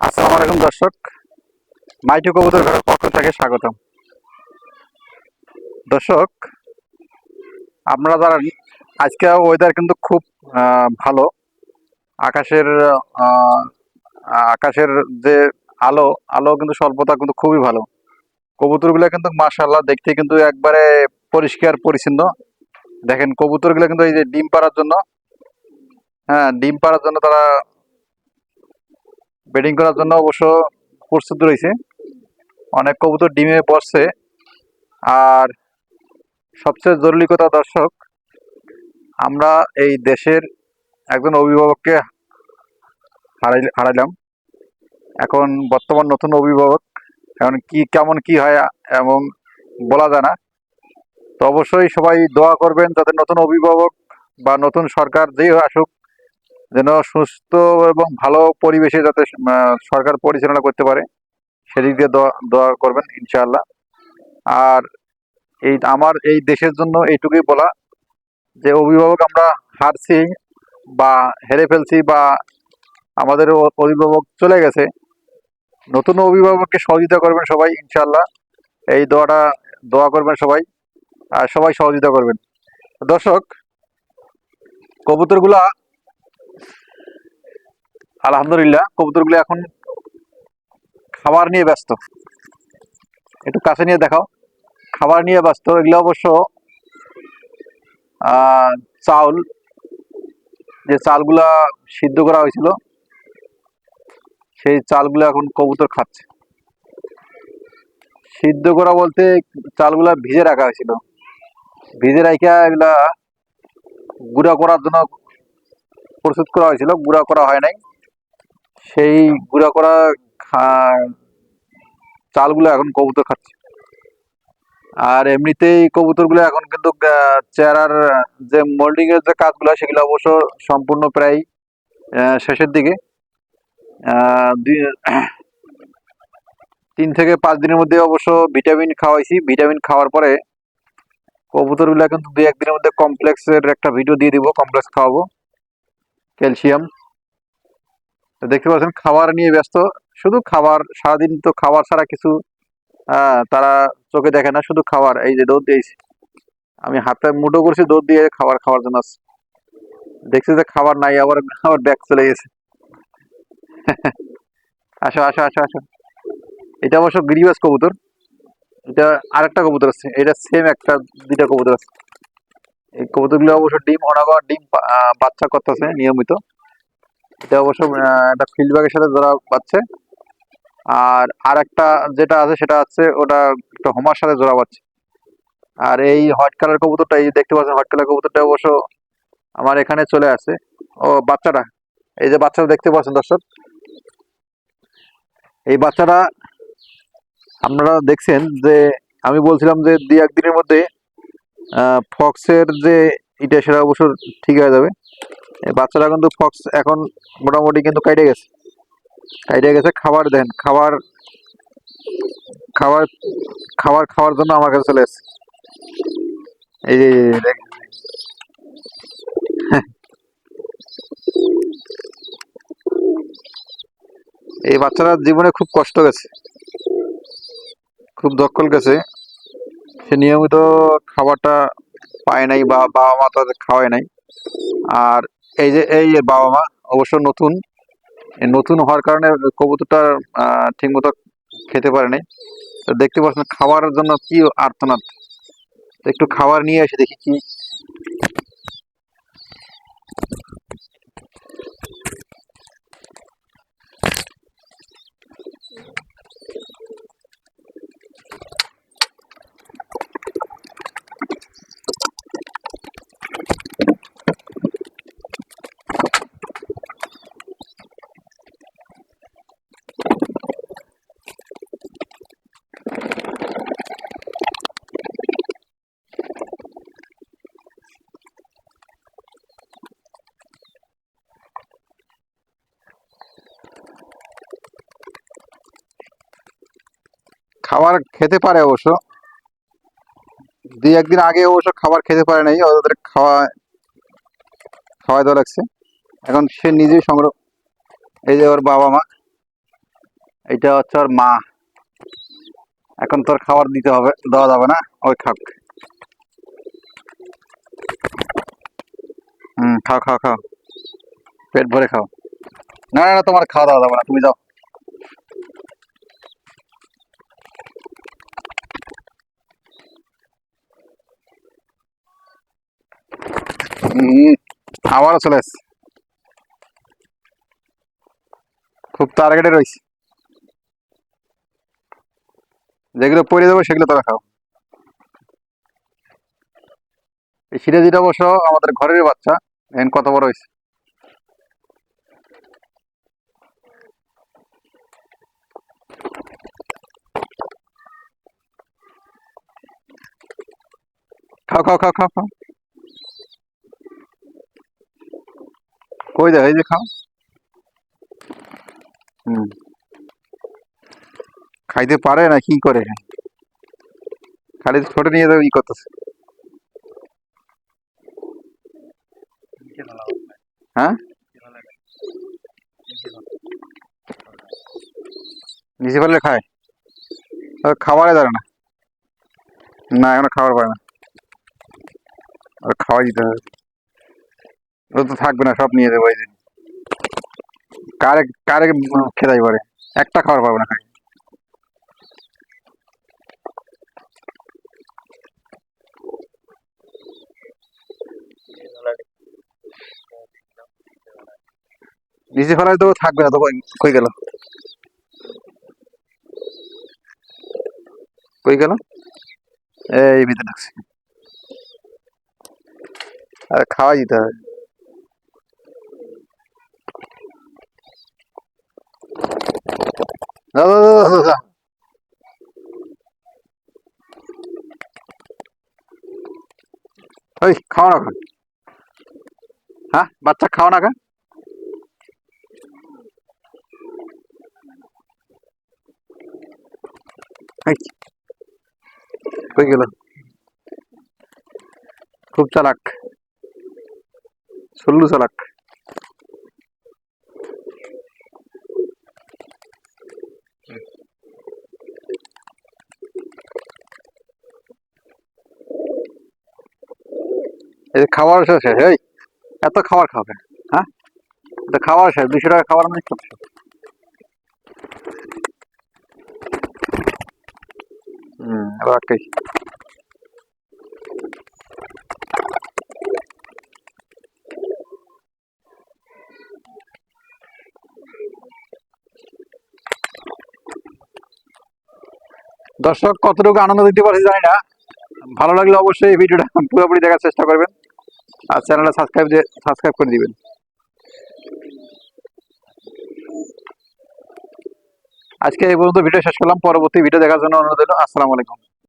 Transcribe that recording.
আসসালামু আলাইকুম দর্শক। মাইটি কবুতর ঘরের পক্ষ থেকে স্বাগতম। দর্শক, আপনারা জানেন, আজকে ওয়েদার কিন্তু খুব ভালো। আকাশের আকাশের যে আলো আলো কিন্তু স্বল্পতা কিন্তু খুবই ভালো। কবুতরগুলো কিন্তু মাশাল্লাহ দেখতে কিন্তু একবারে পরিষ্কার, পরিচ্ছন্ন। দেখেন, কবুতরগুলো কিন্তু এই যে ডিম পাড়ার জন্য হ্যাঁ ডিম পাড়ার জন্য তারা বেডিং করার জন্য অবশ্য প্রস্তুত রয়েছে। অনেক কবুতর ডিমে বসছে আর সবচেয়ে জরুরি কথা দর্শক, আমরা এই দেশের একজন অভিভাবককে হারাই, হারাইলাম। এখন বর্তমান নতুন অভিভাবক, এখন কি, কেমন কি হয় এবং বলা যায় না। তো অবশ্যই সবাই দোয়া করবেন যাতে নতুন অভিভাবক বা নতুন সরকার যেই আসুক যেন সুস্থ এবং ভালো পরিবেশে যাতে সরকার পরিচালনা করতে পারে, সেদিক দিয়ে দোয়া করবেন ইনশাআল্লাহ। আর এই আমার এই দেশের জন্য এইটুকুই বলা যে, অভিভাবক আমরা হারছি বা হেরে ফেলছি বা আমাদের অভিভাবক চলে গেছে, নতুন অভিভাবককে সহযোগিতা করবেন সবাই ইনশাআল্লাহ। এই দোয়াটা, দোয়া করবেন সবাই, আর সবাই সহযোগিতা করবেন। দর্শক, কবুতরগুলা আলহামদুলিল্লাহ কবুতর কবুতরগুলো এখন খাবার নিয়ে ব্যস্ত। একটু কাছে নিয়ে দেখাও। খাবার নিয়ে ব্যস্ত, এগুলো অবশ্য চাউল, যে চালগুলা সিদ্ধ করা হয়েছিল, সেই চালগুলো এখন কবুতর খাচ্ছে। সিদ্ধ করা বলতে চালগুলা ভিজে রাখা হয়েছিল। ভিজে রাখা এগুলা গুঁড়া করার জন্য প্রস্তুত করা হয়েছিল, গুঁড়া করা হয় নাই। সেই গুঁড়া করা চালগুলো এখন কবুতর খাচ্ছে। আর এমনিতেই কবুতরগুলো এখন কিন্তু চেহারার, যে মোল্ডিং এর যে কাজগুলো সেগুলো অবশ্য সম্পূর্ণ প্রায় শেষের দিকে। তিন থেকে পাঁচ দিনের মধ্যে অবশ্য ভিটামিন খাওয়াইছি। ভিটামিন খাওয়ার পরে কবুতরগুলো কিন্তু দুই, একদিনের মধ্যে কমপ্লেক্সের একটা ভিডিও দিয়ে দিব কমপ্লেক্স খাওয়াবো। ক্যালসিয়াম দেখতে পাচ্ছেন, খাবার নিয়ে ব্যস্ত। শুধু খাবার, সারাদিন তো খাবার ছাড়া কিছু তারা চোখে দেখে না, শুধু খাবার, এই যে দৌড় দিয়েছি। আমি হাতে মুঠো করছি, দৌড় দিয়ে খাবার খাওয়ার জন্য। দেখছি যে খাবার নাই, আবার আবার ব্যাগ চলে গেছে। আসো আসো আসো আসো। এটা অবশ্য গিরিবাস কবুতর। এটা আরেকটা কবুতর আছে, এটা সেম একটা, দুইটা কবুতর আছে। এই কবুতরগুলো অবশ্য ডিম অনাগর ডিম বাচ্চা করতেছে, নিয়মিত। এটা অবশ্য একটা ফিল্ড ব্যাগের সাথে ধরা পাচ্ছে। আর আরেকটা যেটা আছে, সেটা হচ্ছে ওটা একটা হোমার সাথে জোড়া পাচ্ছে। আর এই হোয়াইট কালার কবুতরটা, এই দেখতে পাচ্ছেন হোয়াইট কালার কবুতরটা অবশ্য আমার এখানে চলে আসে। ও, বাচ্চাটা। এই যে বাচ্চাটা দেখতে পাচ্ছেন দর্শক। এই বাচ্চাটা আপনারা দেখছেন যে, আমি বলছিলাম যে দুই একদিনের মধ্যে ফক্সের যে এটা, সেটা অবশ্য ঠিক হয়ে যাবে। বাচ্চারা কিন্তু ফক্স এখন মোটামুটি কিন্তু কাইটে গেছে। কাইটে গেছে, খাবার দেন, খাবার খাবার খাবার খাওয়ার জন্য আমার কাছে চলে এসেছে। এই যে, এই বাচ্চারা জীবনে খুব কষ্ট গেছে। খুব দক্কল গেছে। সে নিয়মিত খাবারটা পায় নাই বা বাবা মা তাদের খাওয়ায় নাই। আর এই যে, এই বাবা মা অবশ্য নতুন নতুন হওয়ার কারণে কবুতরটা ঠিক মতো খেতে পারে নাই। তো দেখতে পাচ্ছেন খাওয়ার জন্য কি আর্তনাদ। একটু খাবার নিয়ে এসে দেখি কি খাবার খেতে পারে অবশ্য। দুই একদিন আগে অবশ্য খাবার খেতে পারে নাই ওদের খাওয়া খাওয়া দেওয়া লাগছে। এখন সে নিজেই সংগ্রহ এই যে ওর বাবা মা এইটা হচ্ছে ওর মা। এখন তোর খাবার দিতে হবে দেওয়া যাবে না ওই খাক। হুম খাও খাও খাও। পেট ভরে খাও। না না না, তোমার খাওয়া দাওয়া যাবে না তুমি যাও হুম, আবারও চলে এসছে খুব টার্গেটে রয়েছে। যেগুলো পড়ে দেবো সেগুলো তোরা খাও। এই সিরাজিটা অবশ্য আমাদের ঘরের বাচ্চা এখন কত বড় হয়েছে। খাও খাও খাও খাও খাও। কই দেখ, এই যে খাও। হুম। খাইতে পারে না, কি করে? খালি ছোট নিয়ে যাবে, ই করতেছে। হ্যাঁ? নিচে ফেললে খায়। খাবারে ধরে না। না, এখনও খাবার পায় না। আর খাওয়াই দিতে হবে। ও তো থাকবে না, সব নিয়ে যাব যে। কারে কারে খেদাই পারে। একটা খাবার পাবো না নিচে ফেলাই তো থাকবে না তো, কই- গেল? কই গেল? এই ভিতরে আর খাওয়াই দিতে হবে। ওই খাও না হ্যাঁ বাচ্চা খাও না খা খুব চালাক। সল্লু চালাক। খাবার শেষ শেষ, এই এত খাবার খাবে হ্যাঁ? এটা খাবার শেষ, দুশো টাকা খাবার মানে করছ হুম রাখি দর্শক, কতটুকু আনন্দ দিতে পারছি জানি না। ভালো লাগলে অবশ্যই এই ভিডিওটা পুরোপুরি দেখার চেষ্টা করবেন। আর চ্যানেলটা সাবস্ক্রাইব সাবস্ক্রাইব করে দিবেন। আজকে এই পর্যন্ত ভিডিও শেষ করলাম। পরবর্তী ভিডিও দেখার জন্য অনুরোধ আসসালামু আলাইকুম।